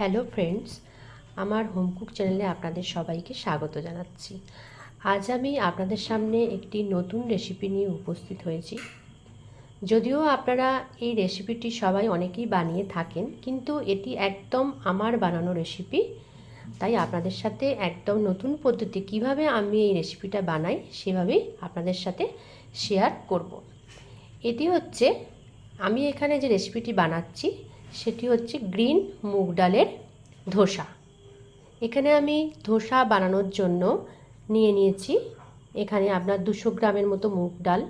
Hello friends, আমার home cook চ্যানেলে আপনাদের সবাইকে স্বাগত জানাচ্ছি। আজ আমি আপনাদের সামনে একটি নতুন রেসিপি নিয়ে উপস্থিত হয়েছি। যদিও আপনারা এই রেসিপিটি সবাই অনেকেই বানিয়ে থাকেন, কিন্তু এটি একদম আমার বানানো রেসিপি। তাই আপনাদের সাথে একদম নতুন পদ্ধতি কীভাবে আমি এই রেসিপিটা বানাই সেভাবেই আপনাদের সাথে শেয়ার করব। এটি হচ্ছে, আমি এখানে যে রেসিপিটি বানাচ্ছি সেটি হচ্ছে গ্রিন মুগ ডালের ধোসা। এখানে আমি ধোসা বানানোর জন্য নিয়ে নিয়েছি। এখানে আপনার দুশো গ্রামের মতো মুগ ডাল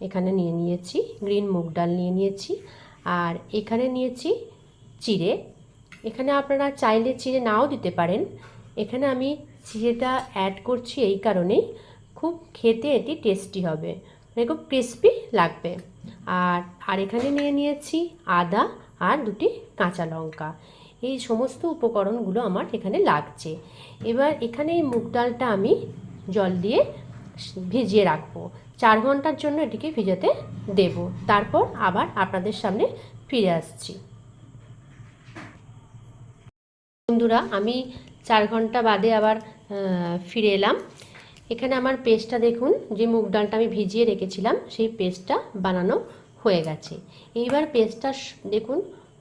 এখানে নিয়ে নিয়েছি, গ্রিন মুগ ডাল নিয়ে নিয়েছি। আর এখানে নিয়েছি চিড়ে। এখানে আপনারা চাইলে চিড়ে নাও দিতে পারেন। এখানে আমি চিড়েটা অ্যাড করছি এই কারণেই। খুব খেতে এটি টেস্টি হবে। মানে খুব ক্রিস্পি লাগবে। আর আর এখানে নিয়ে নিয়েছি আদা। আর দুটি কাঁচা লঙ্কা। এই সমস্ত উপকরণগুলো আমার এখানে লাগছে। এবার এখানে এই মুগ ডালটা আমি জল দিয়ে ভিজিয়ে রাখব। চার ঘণ্টার জন্য এটিকে ভিজাতে দেব। তারপর আবার আপনাদের সামনে ফিরে আসছি। বন্ধুরা, আমি চার ঘণ্টা বাদে আবার ফিরে এলাম। এখানে আমার পেস্টটা দেখুন, যে মুগ ডালটা আমি ভিজিয়ে রেখেছিলাম, সেই পেস্টটা বানানো হয়ে গেছে। এইবার পেস্টটা দেখুন,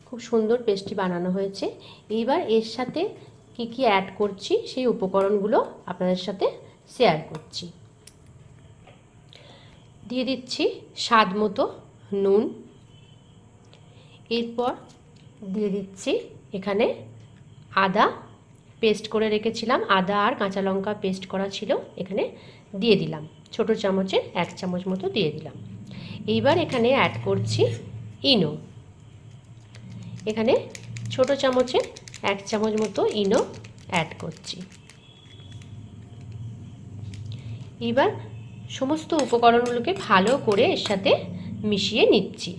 খুব সুন্দর পেস্টটি বানানো হয়েছে। এইবার এর সাথে কি কি অ্যাড করছি, সেই উপকরণগুলো আপনাদের সাথে শেয়ার করছি। দিয়ে দিচ্ছি স্বাদ মতো নুন। এরপর দিয়ে দিচ্ছি এখানে আদা পেস্ট করে রেখেছিলাম। আদা আর কাঁচা লঙ্কা পেস্ট করা ছিল, এখানে দিয়ে দিলাম। ছোট চামচে এক চামচ মতো দিয়ে দিলাম। এইবার এখানে অ্যাড করছি ইনো এখানে ছোট চামচে এক চামচ মতো ইনো অ্যাড করছি। এবার সমস্ত উপকরণগুলোকে ভালো করে এর সাথে মিশিয়ে নিচ্ছি।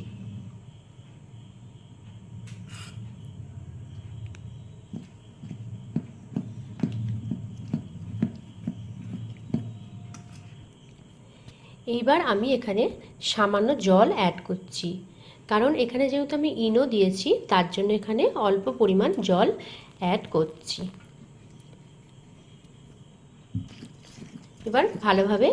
এইবার আমি এখানে সামান্য জল অ্যাড করছি। কারণ এখানে যেহেতু আমি ইনো দিয়েছি, তার জন্য এখানে অল্প পরিমাণ জল অ্যাড করছি। এবার ভালোভাবে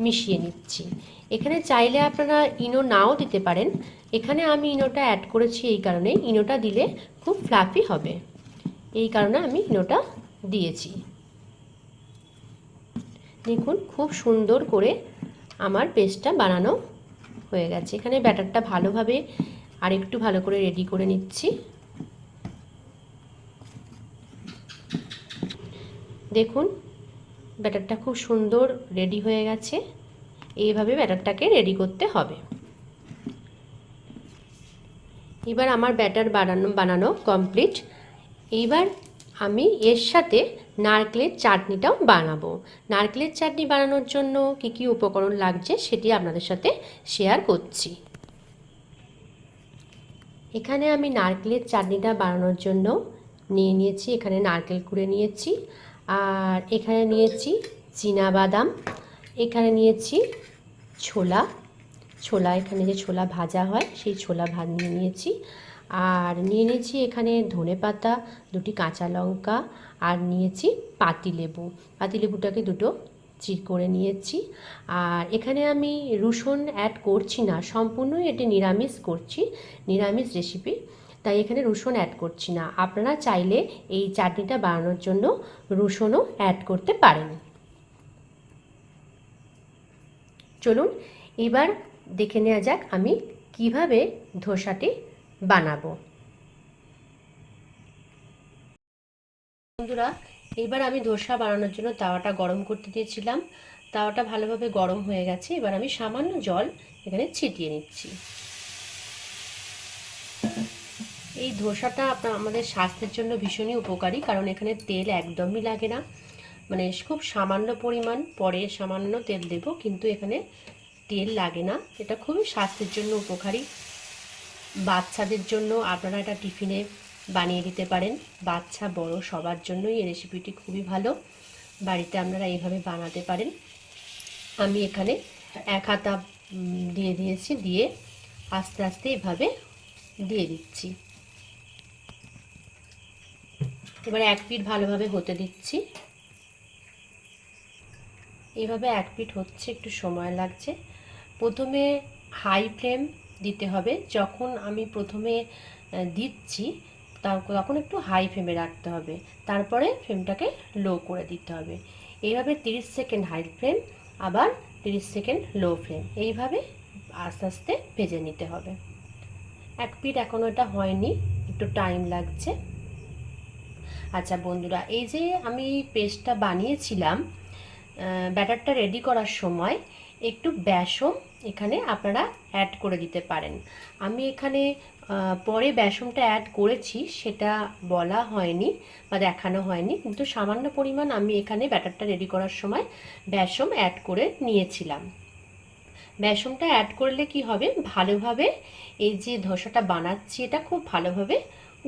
মিশিয়ে নিচ্ছি। এখানে চাইলে আপনারা ইনো নাও দিতে পারেন। এখানে আমি ইনোটা অ্যাড করেছি এই কারণে, ইনোটা দিলে খুব ফ্লাফি হবে। এই কারণে আমি ইনোটা দিয়েছি। দেখুন, খুব সুন্দর করে আমার পেস্টটা বানানো হয়ে গেছে। এখানে ব্যাটারটা ভালোভাবে আর একটু ভালো করে রেডি করে নিচ্ছি। দেখুন, ব্যাটারটা খুব সুন্দর রেডি হয়ে গেছে। এইভাবে ব্যাটারটাকে রেডি করতে হবে। এবার আমার ব্যাটার বানানো বানানো কমপ্লিট। এইবার আমি এর সাথে নারকেলের চাটনিটাও বানাবো। নারকেলের চাটনি বানানোর জন্য কি কি উপকরণ লাগছে সেটি আপনাদের সাথে শেয়ার করছি। এখানে আমি নারকেলের চাটনিটা বানানোর জন্য নিয়ে নিয়েছি, এখানে নারকেল কুড়ে নিয়েছি, আর এখানে নিয়েছি বাদাম এখানে নিয়েছি ছোলা। ছোলা, এখানে যে ছোলা ভাজা হয়, সেই ছোলা ভাত নিয়ে নিয়েছি। আর নিয়ে নিয়েছি এখানে ধনে পাতা, দুটি কাঁচা লঙ্কা, আর নিয়েছি পাতিলেবু পাতিলেবুটাকে দুটো চির করে নিয়েছি। আর এখানে আমি রসুন অ্যাড করছি না, সম্পূর্ণই এটি নিরামিষ করছি, নিরামিষ রেসিপি তাই এখানে রসুন অ্যাড করছি না। আপনারা চাইলে এই চাটনিটা বানানোর জন্য রসুনও অ্যাড করতে পারেন। চলুন, এবার দেখে নেওয়া যাক আমি কীভাবে ধোসাটি বানাবো। বন্ধুরা, এবার আমি ধোসা বানানোর জন্য তাওয়াটা গরম করতে দিয়েছিলাম। তাওয়াটা ভালোভাবে গরম হয়ে গেছে। এবার আমি সামান্য জল এখানে ছিটিয়ে নিচ্ছি। এই ধোসাটা আপনার আমাদের স্বাস্থ্যের জন্য ভীষণই উপকারী, কারণ এখানে তেল একদমই লাগে না। মানে খুব সামান্য পরিমাণ, পরে সামান্য তেল দেব, কিন্তু এখানে তেল লাগে না। এটা খুবই স্বাস্থ্যের জন্য উপকারী। বাচ্চাদের জন্য আপনারা এটা টিফিনে বানিয়ে দিতে পারেন। বাচ্চা বড় সবার জন্যই এই রেসিপিটি খুবই ভালো। বাড়িতে আপনারা এইভাবে বানাতে পারেন। আমি এখানে এক হাতা দিয়ে দিয়েছি, দিয়ে আস্তে আস্তে এভাবে দিয়ে দিচ্ছি। এবার এক পিঠ ভালোভাবে হতে দিচ্ছি। এভাবে এক পিঠ হচ্ছে, একটু সময় লাগছে। প্রথমে হাই ফ্লেম দিতে হবে। যখন আমি প্রথমে দিচ্ছি তখন একটু হাই ফ্লেমে রাখতে হবে। তারপরে ফ্লেমটাকে লো করে দিতে হবে। এইভাবে 30 সেকেন্ড হাই ফ্লেম আবার 30 সেকেন্ড লো ফ্লেম এইভাবে আস্তে আস্তে ভেজে নিতে হবে। এক পিঠ এখনও এটা হয়নি, একটু টাইম লাগছে। আচ্ছা বন্ধুরা, এই যে আমি পেস্টটা বানিয়েছিলাম ব্যাটারটা রেডি করার সময় একটু বেসম এখানে আপনারা অ্যাড করে দিতে পারেন। আমি এখানে পরে বেসনটা অ্যাড করেছি, সেটা বলা হয়নি বা দেখানো হয়নি, কিন্তু সামান্য পরিমাণ আমি এখানে ব্যাটারটা রেডি করার সময় বেসম অ্যাড করে নিয়েছিলাম। বেসনটা অ্যাড করলে কি হবে? ভালোভাবে এই যে ধোসাটা বানাচ্ছি, এটা খুব ভালোভাবে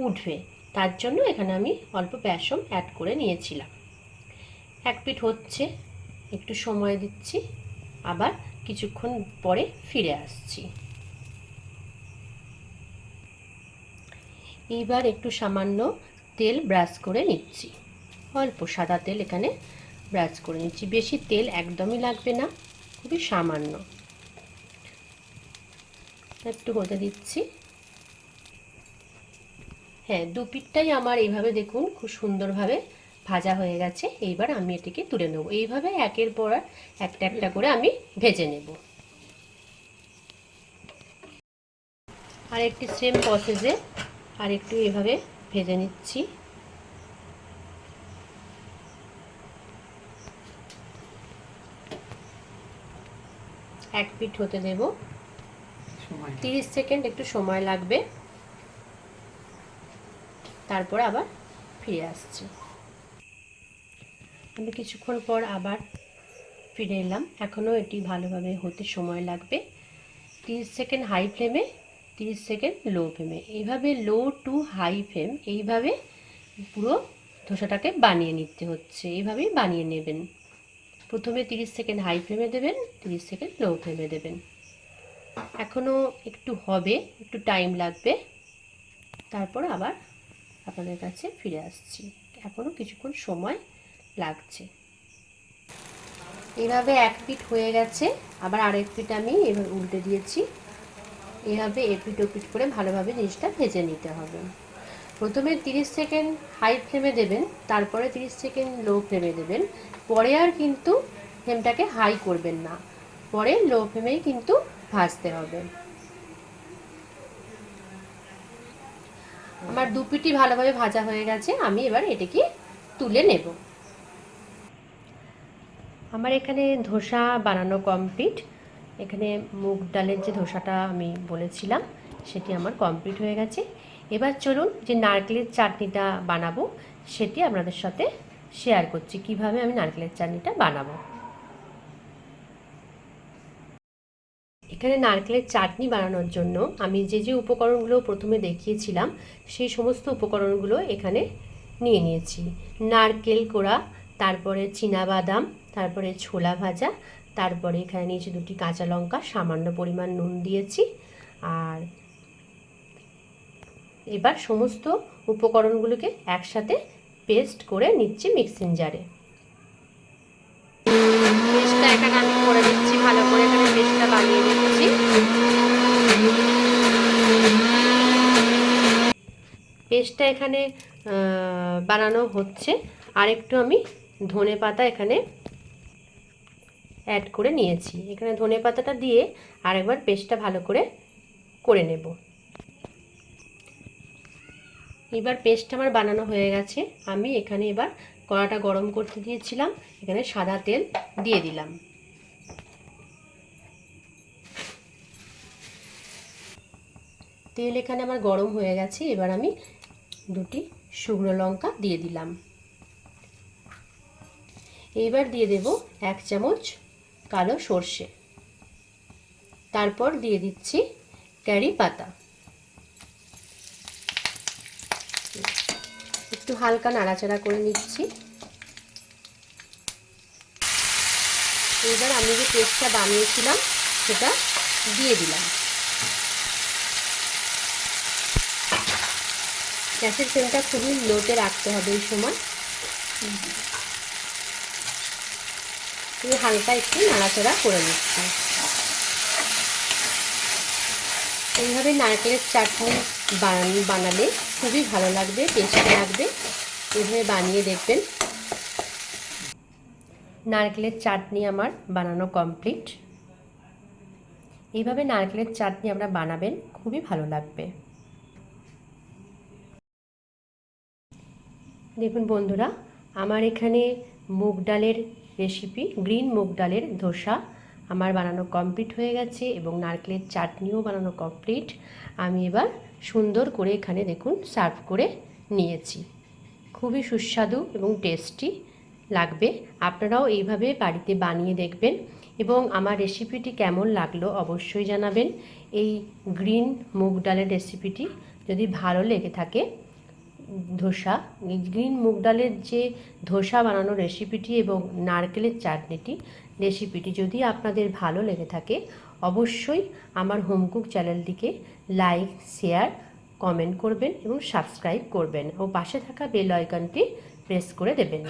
উঠবে। তার জন্য এখানে আমি অল্প বেসম অ্যাড করে নিয়েছিলাম। এক পিঠ হচ্ছে, একটু সময় দিচ্ছি, আবার কিছুক্ষণ পরে ফিরে আসছি। এইবার একটু সামান্য তেল ব্রাশ করে নিচ্ছি। অল্প সাদা তেল এখানে ব্রাশ করে নিচ্ছি। বেশি তেল একদমই লাগবে না, খুবই সামান্য। একটু হতে দিচ্ছি। হ্যাঁ দু পিঠটাই আমার এইভাবে দেখুন খুব সুন্দরভাবে ভাজা হয়ে গেছে এইবার আমি এটিকে তুলে নেব। এইভাবে একের পর একটা একটা করে আমি ভেজে নেব। আর একটি সেম প্রসেসে আর একটু এভাবে ভেজে নিচ্ছি। এক পিঠ হতে দেব। তিরিশ সেকেন্ড একটু সময় লাগবে। তারপর আবার ফিরে আসছি। আমি কিছুক্ষণ পর আবার ফিরে এলাম। এখনও এটি ভালোভাবে হতে সময় লাগবে। তিরিশ সেকেন্ড হাই ফ্লেমে, তিরিশ সেকেন্ড লো ফ্লেমে। এইভাবে লো টু হাই ফ্লেম, এইভাবে পুরো ধোসাটাকে বানিয়ে নিতে হচ্ছে। এইভাবেই বানিয়ে নেবেন। প্রথমে তিরিশ সেকেন্ড হাই ফ্লেমে দেবেন, তিরিশ সেকেন্ড লো ফ্লেমে দেবেন। এখনও একটু হবে, একটু টাইম লাগবে। তারপর আবার আপনাদের কাছে ফিরে আসছি। এখনও কিছুক্ষণ সময় লাগছে। এভাবে এক পিঠ হয়ে গেছে, আবার আরেক পিঠ আমি এভাবে উল্টে দিয়েছি। এভাবে এপিট ওপিট করে ভালোভাবে জিনিসটা ভেজে নিতে হবে। প্রথমে 30 সেকেন্ড হাই ফ্লেমে দেবেন, তারপরে 30 সেকেন্ড লো ফ্লেমে দেবেন। পরে আর কিন্তু ফ্লেমটাকে হাই করবেন না। পরে লো ফ্লেমেই কিন্তু ভাজতে হবে। আমার দু পিটি ভালোভাবে ভাজা হয়ে গেছে, আমি এবার এটাকে তুলে নেব। আমার এখানে ধোসা বানানো কমপ্লিট এখানে মুগ ডালের যে ধোসাটা আমি বলেছিলাম, সেটি আমার কমপ্লিট হয়ে গেছে। এবার চলুন যে নারকেলের চাটনিটা বানাবো, সেটি আপনাদের সাথে শেয়ার করছি, কীভাবে আমি নারকেলের চাটনিটা বানাবো। এখানে নারকেলের চাটনি বানানোর জন্য আমি যে যে উপকরণগুলো প্রথমে দেখিয়েছিলাম, সেই সমস্ত উপকরণগুলো এখানে নিয়ে নিয়েছি। নারকেল কোড়া তারপরে বাদাম তারপরে ছোলা ভাজা, তারপরে এখানে নিয়েছি দুটি কাঁচা লঙ্কা, সামান্য পরিমাণ নুন দিয়েছি। আর এবার সমস্ত উপকরণগুলোকে একসাথে পেস্ট করে নিচ্ছি মিক্সিং জারে। পেস্টটা এখানে পেস্টটা এখানে বানানো হচ্ছে। আর একটু আমি ধনে পাতা এখানে অ্যাড করে নিয়েছি। এখানে ধনে পাতাটা দিয়ে আরেকবার পেস্টটা ভালো করে করে নেব। এবার পেস্ট আমার বানানো হয়ে গেছে। আমি এখানে এবার কড়াটা গরম করতে দিয়েছিলাম। এখানে সাদা তেল দিয়ে দিলাম। তেল এখানে আমার গরম হয়ে গেছে। এবার আমি দুটি শুকনো লঙ্কা দিয়ে দিলাম। এইবার দিয়ে দেব এক চামচ কালো সর্ষে। তারপর দিয়ে দিচ্ছি ক্যারি পাতা। একটু হালকা নাড়াচাড়া করে নিচ্ছি। এবার আমি যে পেস্টটা বানিয়েছিলাম, সেটা দিয়ে দিলাম। গ্যাসের ফ্লেমটা খুবই লোতে রাখতে হবে এই সময়। আমি হালকা একটু নাড়াচাড়া করে নিচ্ছি। এইভাবে নারকেলের চাটনি বানালে খুবই ভালো লাগবে, টেস্টি লাগবে। এইভাবে বানিয়ে দেখবেন। নারকেলের চাটনি আমার বানানো কমপ্লিট। এইভাবে নারকেলের চাটনি আমরা বানাবেন, খুবই ভালো লাগবে। দেখুন বন্ধুরা, আমার এখানে মুগ ডালের রেসিপি, গ্রিন মুগ ডালের ধোসা আমার বানানো কমপ্লিট হয়ে গেছে এবং নারকেলের চাটনিও বানানো কমপ্লিট আমি এবার সুন্দর করে এখানে দেখুন সার্ভ করে নিয়েছি। খুবই সুস্বাদু এবং টেস্টি লাগবে। আপনারাও এইভাবে বাড়িতে বানিয়ে দেখবেন এবং আমার রেসিপিটি কেমন লাগল অবশ্যই জানাবেন। এই গ্রিন মুগ ডালের রেসিপিটি যদি ভালো লেগে থাকে ধোসা, গ্রিন মুগ ডালের যে ধোসা বানানোর রেসিপিটি এবং নারকেলের চাটনিটি, রেসিপিটি যদি আপনাদের ভালো লেগে থাকে, অবশ্যই আমার হোমকুক চ্যানেলটিকে লাইক, শেয়ার, কমেন্ট করবেন এবং সাবস্ক্রাইব করবেন ও পাশে থাকা বেল আইকনটি প্রেস করে দেবেন।